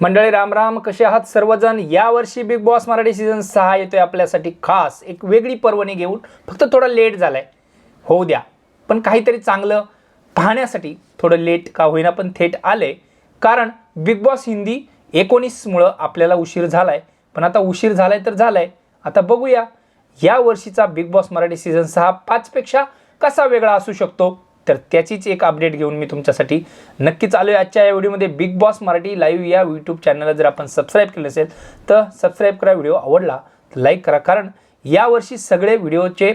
मंडळी रामराम कसे आहात सर्वजण? यावर्षी बिग बॉस मराठी सीझन सहा येतोय आपल्यासाठी. खास एक वेगळी पर्वणी घेऊन फक्त थोडं लेट झालाय. होऊ द्या. पण काहीतरी चांगलं पाहण्यासाठी थोडं लेट का होईना पण थेट आले कारण बिग बॉस हिंदी एकोणीसमुळं आपल्याला उशीर झालाय. पण आता उशीर झालाय तर झालाय. आता बघूया. या वर्षीचा बिग बॉस मराठी सीझन सहा पाचपेक्षा कसा वेगळा असू शकतो? तर त्याचीच एक अपडेट घेऊन मी तुमच्यासाठी नक्कीच आलो आहे. आजच्या या व्हिडिओमध्ये बिग बॉस मराठी लाईव्ह या यूट्यूब चॅनलला जर आपण सबस्क्राईब केलं असेल तर सबस्क्राईब करा. व्हिडिओ आवडला तर लाईक करा. कारण यावर्षी सगळे व्हिडिओचे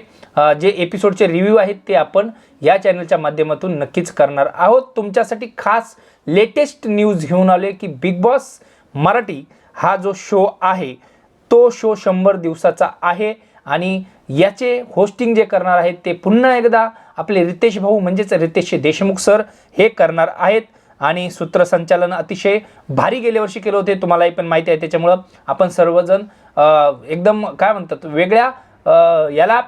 जे एपिसोडचे रिव्ह्यू आहेत ते आपण या चॅनलच्या माध्यमातून नक्कीच करणार आहोत. तुमच्यासाठी खास लेटेस्ट न्यूज घेऊन आलो की बिग बॉस मराठी हा जो शो आहे तो शो शंभर दिवसाचा आहे. आणि याचे होस्टिंग जे करणार आहेत ते पुन्हा एकदा आपले रितेश भाऊ म्हणजेच रितेश देशमुख सर हे करणार आहेत. आणि सूत्रसंचालन अतिशय भारी गेल्या वर्षी केलं होते तुम्हालाही पण माहिती आहे. त्याच्यामुळं आपण सर्वजण एकदम काय म्हणतात वेगळ्या याला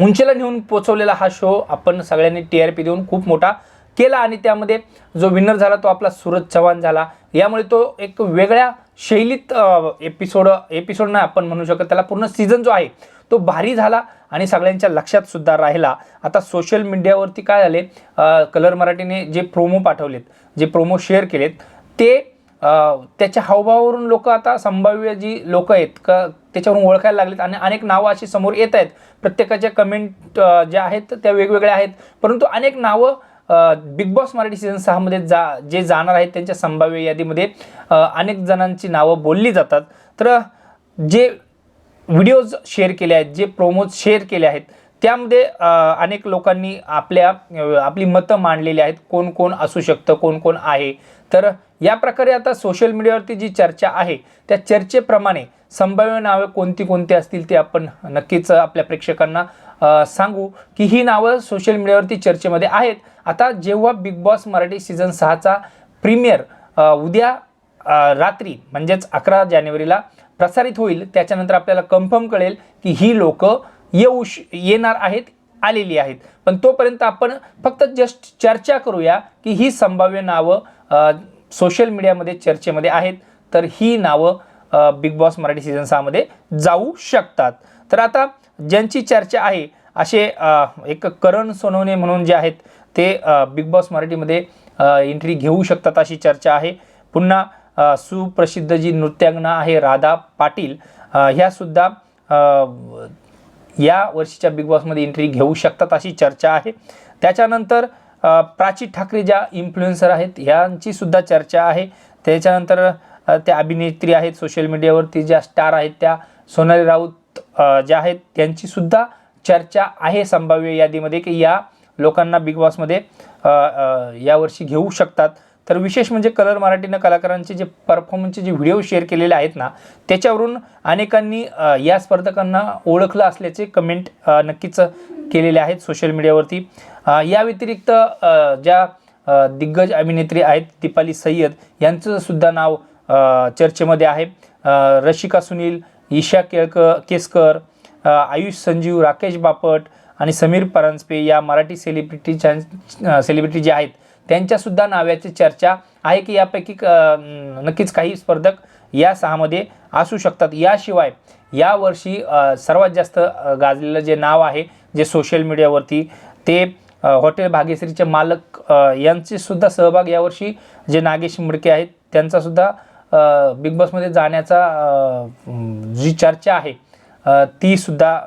उंचीला नेऊन पोचवलेला हा शो आपण सगळ्यांनी टी आर पी देऊन खूप मोठा केला. आणि त्यामध्ये जो विनर झाला तो आपला सूरज चव्हाण झाला. यामुळे तो एक वेगळ्या शैलीत एपिसोड एपिसोड नाही आपण म्हणू शकत. त्याला पूर्ण सीझन जो आहे तो भारी झाला आणि सगळ्यांच्या लक्षात सुद्धा राहिला. आता सोशल मीडियावरती काय झाले? कलर मराठीने जे प्रोमो पाठवलेत जे प्रोमो शेअर केलेत ते त्याच्या हावभावावरून लोक आता संभाव्य जी लोक आहेत का त्याच्यावरून ओळखायला लागलेत आणि अनेक नावं अशी समोर येत आहेत. प्रत्येकाच्या कमेंट ज्या आहेत त्या वेगवेगळ्या आहेत. परंतु अनेक नावं बिग बॉस मराठी सीझन सहामध्ये जा जे जाणार आहेत त्यांच्या संभाव्य यादीमध्ये अनेक जणांची नावं बोलली जातात. तर जे व्हिडिओज शेअर केले आहेत जे प्रोमोज शेअर केले आहेत त्यामध्ये अनेक लोकांनी आपल्या आपली मतं मांडलेली आहेत कोण कोण असू शकतं कोण कोण आहे. तर या प्रकारे आता सोशल मीडियावरती जी चर्चा आहे त्या चर्चेप्रमाणे संभाव्य नावं कोणती कोणती असतील ते आपण नक्कीच आपल्या प्रेक्षकांना सांगू की ही नावं सोशल मीडियावरती चर्चेमध्ये आहेत. आता जेव्हा बिग बॉस मराठी सीझन सहाचा प्रीमियर उद्या रात्री म्हणजेच अकरा जानेवारीला प्रसारित होईल त्याच्यानंतर आपल्याला कन्फर्म कळेल की ही लोक येऊ श येणार आहेत आलेली आहेत. पण तोपर्यंत आपण फक्त जस्ट चर्चा करूया की ही संभाव्य नावं सोशल मीडियामध्ये चर्चेमध्ये आहेत तर ही नावं बिग बॉस मराठी सीझन सहामध्ये जाऊ शकतात. तर आता ज्यांची चर्चा आहे असे एक करण सोनवणे म्हणून जे आहेत ते बिग बॉस मराठीमध्ये एंट्री घेऊ शकतात अशी चर्चा आहे. पुन्हा सुप्रसिद्ध जी नृत्यांगना आहे राधा पाटील ह्यासुद्धा या वर्षीच्या बिग बॉसमध्ये एंट्री घेऊ शकतात अशी चर्चा आहे. त्याच्यानंतर प्राची ठाकरे ज्या इन्फ्लुएन्सर आहेत ह्यांचीसुद्धा चर्चा आहे. त्याच्यानंतर त्या अभिनेत्री आहेत सोशल मीडियावरती ज्या स्टार आहेत त्या सोनाली राऊत ज्या आहेत त्यांचीसुद्धा चर्चा आहे संभाव्य यादीमध्ये की या लोकांना बिग बॉसमध्ये यावर्षी घेऊ शकतात. तर विशेष म्हणजे कलर मराठीनं कलाकारांचे जे परफॉर्मन्सचे जे व्हिडिओ शेअर केलेले आहेत ना त्याच्यावरून अनेकांनी या स्पर्धकांना ओळखलं असल्याचे कमेंट नक्कीच केलेले आहेत सोशल मीडियावरती या व्यतिरिक्त ज्या दिग्गज अभिनेत्री आहेत दीपाली सय्यद यांचं सुद्धा नाव चर्चेमध्ये आहे. रशिका सुनील ईशा केळक केसकर आयुष संजीव राकेश बापट आणि समीर परांजपे या मराठी सेलिब्रिटीच्या सेलिब्रिटी जे आहेत त्यांच्यासुद्धा नाव्याची चर्चा आहे की यापैकी नक्कीच काही स्पर्धक या सहामध्ये असू शकतात. याशिवाय यावर्षी सर्वात जास्त गाजलेलं जे नाव आहे जे सोशल मीडियावरती ते हॉटेल भाग्यश्रीचे मालक यांचेसुद्धा सहभाग यावर्षी जे नागेश मुडके आहेत त्यांचासुद्धा बिग बॉसमध्ये जाण्याचा जी चर्चा आहे तीसुद्धा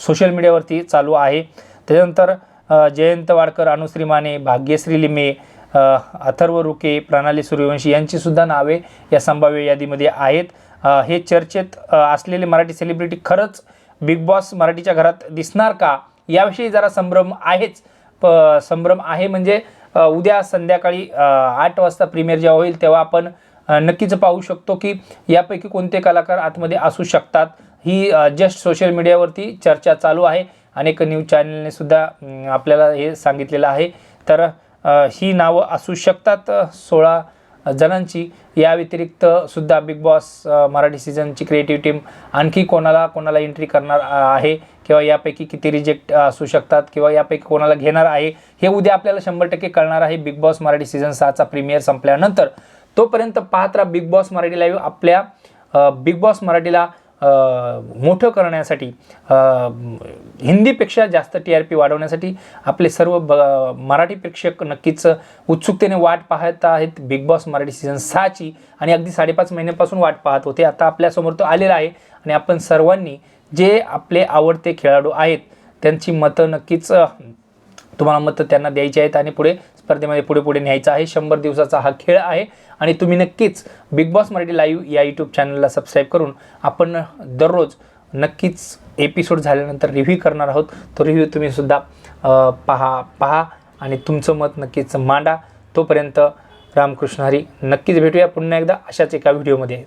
सोशल मीडियावरती चालू आहे. त्याच्यानंतर जयंत वाडकर अनुश्री माने भाग्यश्री लिमे अथर्व रुके प्रणाली सूर्यवंशी यांचीसुद्धा नावे या संभाव्य यादीमध्ये आहेत. हे चर्चेत असलेले मराठी सेलिब्रिटी खरंच बिग बॉस मराठीच्या घरात दिसणार का? याविषयी जरा संभ्रम आहेच. प संभ्रम आहे म्हणजे उद्या संध्याकाळी आठ वाजता प्रीमियर जेव्हा होईल तेव्हा आपण नक्कीच पाहू शकतो की यापैकी कोणते कलाकार आतमध्ये असू शकतात. ही जस्ट सोशल मीडियावरती चर्चा चालू आहे. अनेक न्यूज चॅनलने सुद्धा आपल्याला हे सांगितलेलं आहे. तर ही नावं असू शकतात सोळा जणांची. या व्यतिरिक्त सुद्धा बिग बॉस मराठी सीझनची क्रिएटिव्ह टीम आणखी कोणाला कोणाला एंट्री करणार आहे? किंवा यापैकी किती रिजेक्ट असू शकतात? किंवा यापैकी कोणाला घेणार आहे? हे उद्या आपल्याला शंभर टक्के कळणार आहे. बिग बॉस मराठी सीझन सहाचा प्रीमियर संपल्यानंतर. तोपर्यंत पाहत राहा बिग बॉस मराठी लाईव्ह आपल्या बिग बॉस मराठीला मोठं करण्यासाठी हिंदीपेक्षा जास्त टी आर पी वाढवण्यासाठी आपले सर्व ब मराठी प्रेक्षक नक्कीच उत्सुकतेने वाट पाहत आहेत. बिग बॉस मराठी सीझन सहाची आणि अगदी साडेपाच महिन्यापासून वाट पाहत होते. आता आपल्यासमोर तो आलेला आहे आणि आपण सर्वांनी जे आपले आवडते खेळाडू आहेत त्यांची मतं नक्कीच तुम्हाला मतं त्यांना द्यायची आहेत आणि पुढे स्पर्धेमध्ये पुढे पुढे न्यायचा आहे. शंभर दिवसाचा हा खेळ आहे. आणि तुम्ही नक्कीच बिग बॉस मराठी लाईव्ह या यूट्यूब चॅनलला सबस्क्राईब करून आपण दररोज नक्कीच एपिसोड झाल्यानंतर रिव्ह्यू करणार आहोत. तो रिव्ह्यू तुम्हीसुद्धा पहा पहा आणि तुमचं मत नक्कीच मांडा. तोपर्यंत रामकृष्ण हरी नक्कीच भेटूया पुन्हा एकदा अशाच एका व्हिडिओमध्ये